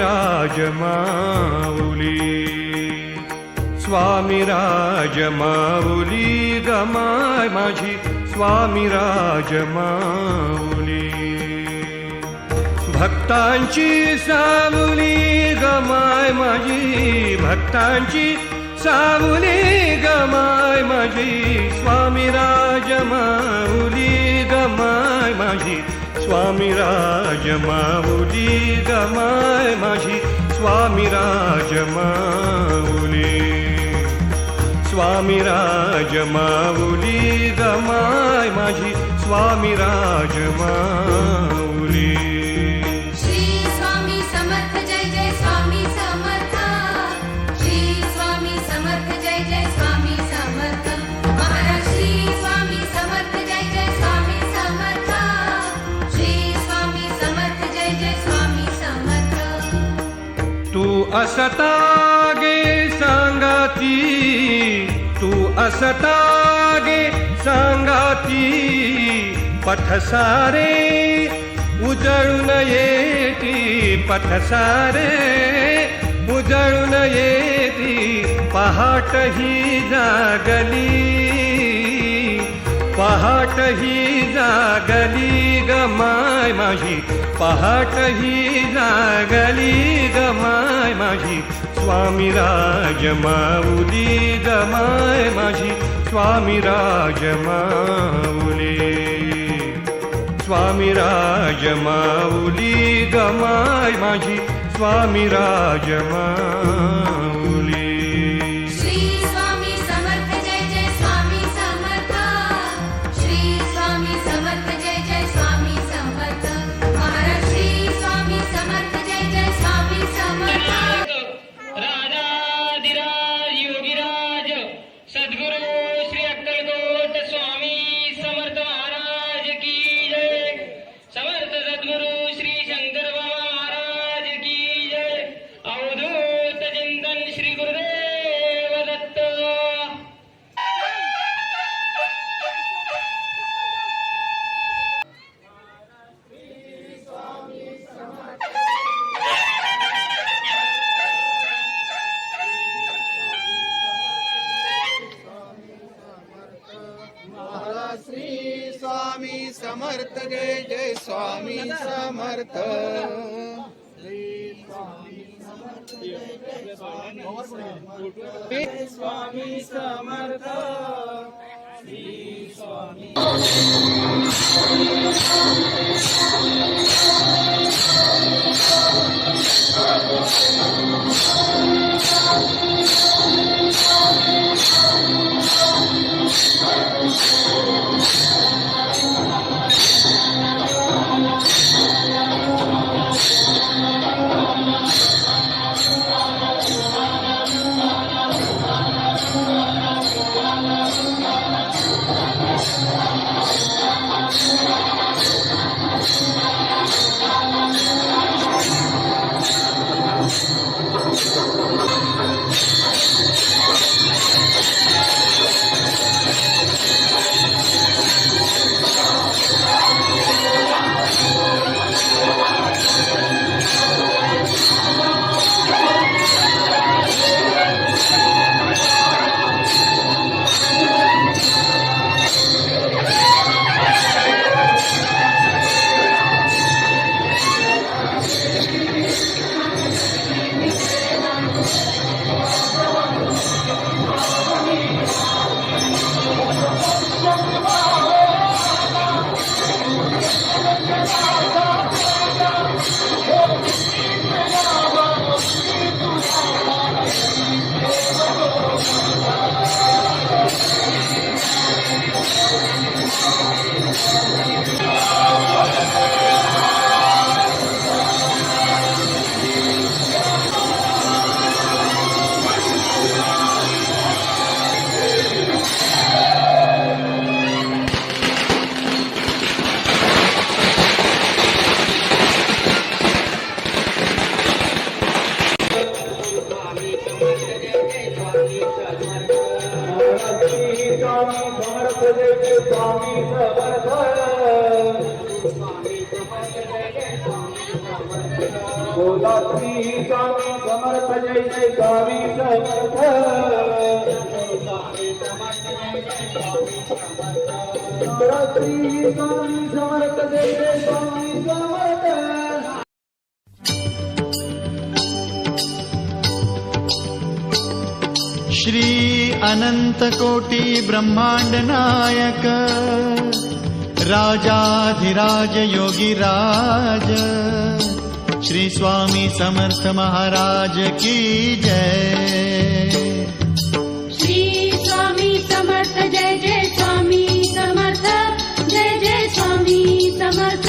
राजमाऊली स्वामी राजमाऊली गमाय माझी स्वामी राजमाऊली. भक्तांची सावली गमाय माझी भक्तांची सावली गमाय माझी स्वामी राजमाऊली गमाय माझी स्वामी राजमाय मा स्वामी राजमा स्वामी राजमावी दमाय मा स्वामी राजमा असता गे सांगाती तू असता गे सांगाती पथसारे उजळून येती पथसारे उजळून येती पहाट ही जागली पहाट ही जागली गमाय माझी पहाट ही जागली गमाय माझी. स्वामी राज माऊली गमाय माझी. स्वामी माऊली. स्वामी राज माऊली गमाय माझी. स्वामी राज माऊली Swami Samartha. Swami Samartha. समर्थ बोला श्री स्वामी जय जय स्वामी समर्थ श्री स्वामी समर्थ जय जय स्वामी समर्थ। अनन्तकोटि ब्रह्माण्ड नायक राजाधिराज योगिराज श्री स्वामी समर्थ महाराज की जय। श्री स्वामी समर्थ जय जय स्वामी समर्थ जय जय स्वामी समर्थ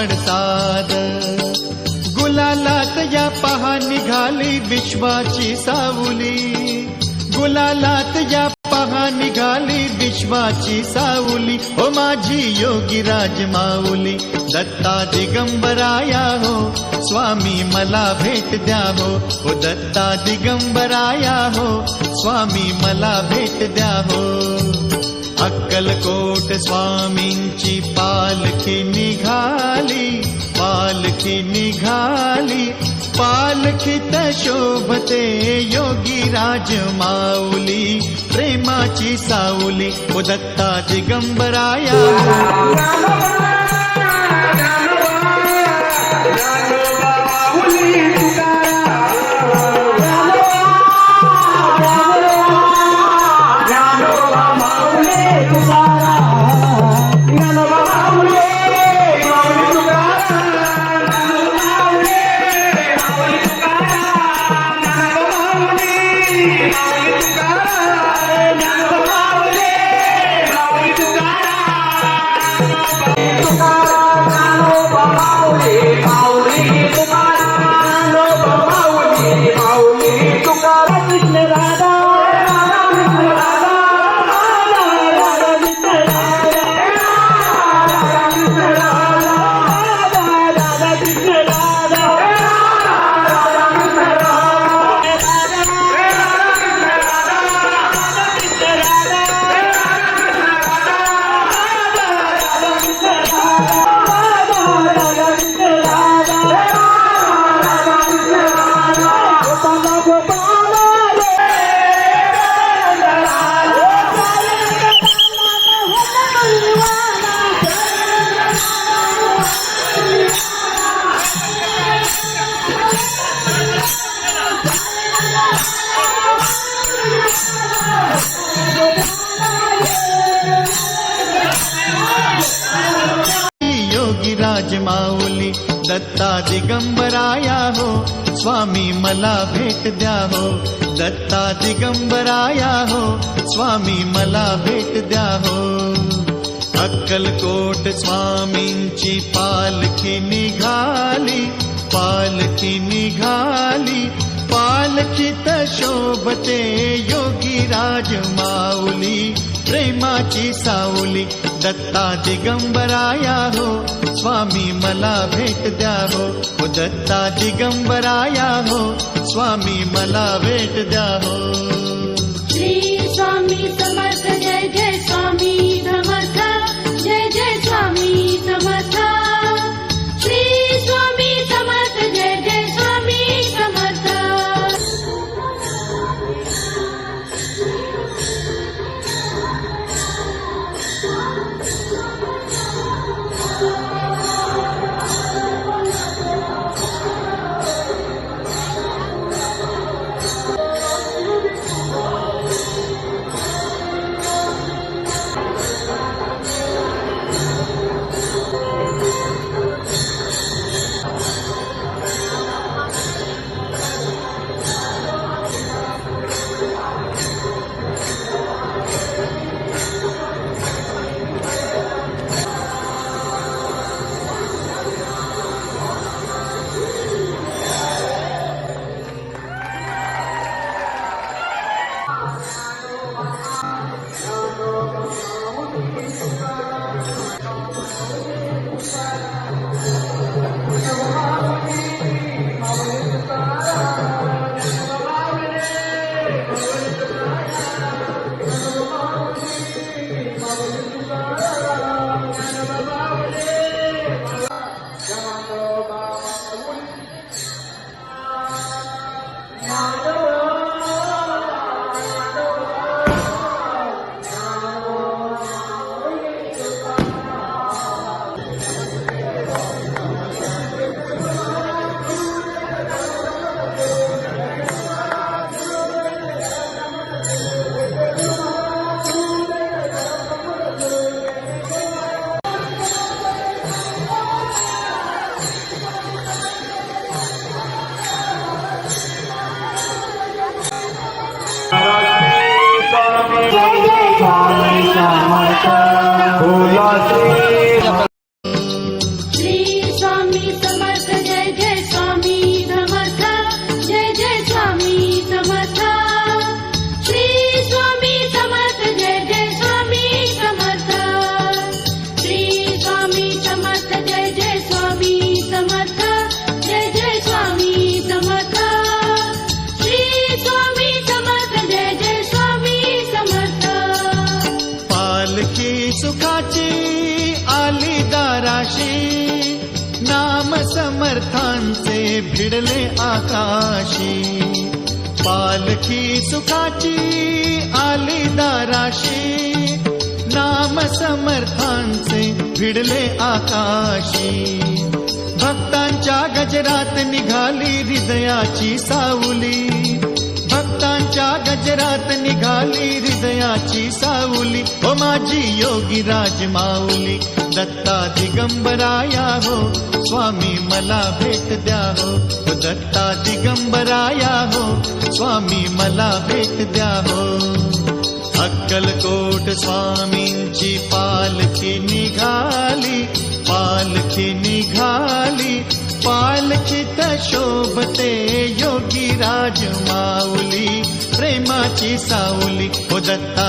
पडसाद गुलालात या पहा निघाली विश्वाची सावली। गुलालात या पहा निघाली विश्वाची सावली। हो माझी योगी राज माऊली। दत्ता दिगंबराया हो स्वामी मला भेट द्या दत्ता दिगंबराया हो स्वामी मला भेट द्या हो अक्कलकोट स्वामींची पालखी निघाली पालखी निघाली. पालखी शोभते योगी राज माऊली प्रेमाची साऊली उदत्ता दिगंबराया. स्वामी मला भेट द्या हो. दत्ता दिगंबराया हो. स्वामी मला भेट द्या हो. अक्कलकोट स्वामींची पालखी निघाली पालखी निघाली. पालखीत शोभते योगी राज माऊली प्रेमाची सावली दत्ता दिगंबराया हो स्वामी मला भेट द्या हो हो दत्ता दिगंबराया हो स्वामी मला भेट द्या हो श्री स्वामी समर्थ जय जय स्वामी आकाशी पालखी सुखाची आली दाराशी नाम समर्थांचे भिडले आकाशी. भक्तांच्या गजरात निघाली हृदयाची सावली भक्तांच्या गजरात निघाली हृदयाची साऊली ओ माझी योगी राज माऊली दत्ता दिगंबराया हो. स्वामी मला भेट द्या हो. दत्ता दिगंबराया हो. स्वामी मला भेट द्या हो. अक्कलकोट स्वामींची पालखी निघाली पालखी निघाली. शोभते योगी राजमाऊली प्रेमाची साऊली हो दत्ता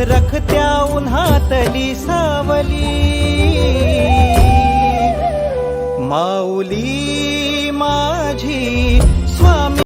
रखत्या उन्हातली सावली. माऊली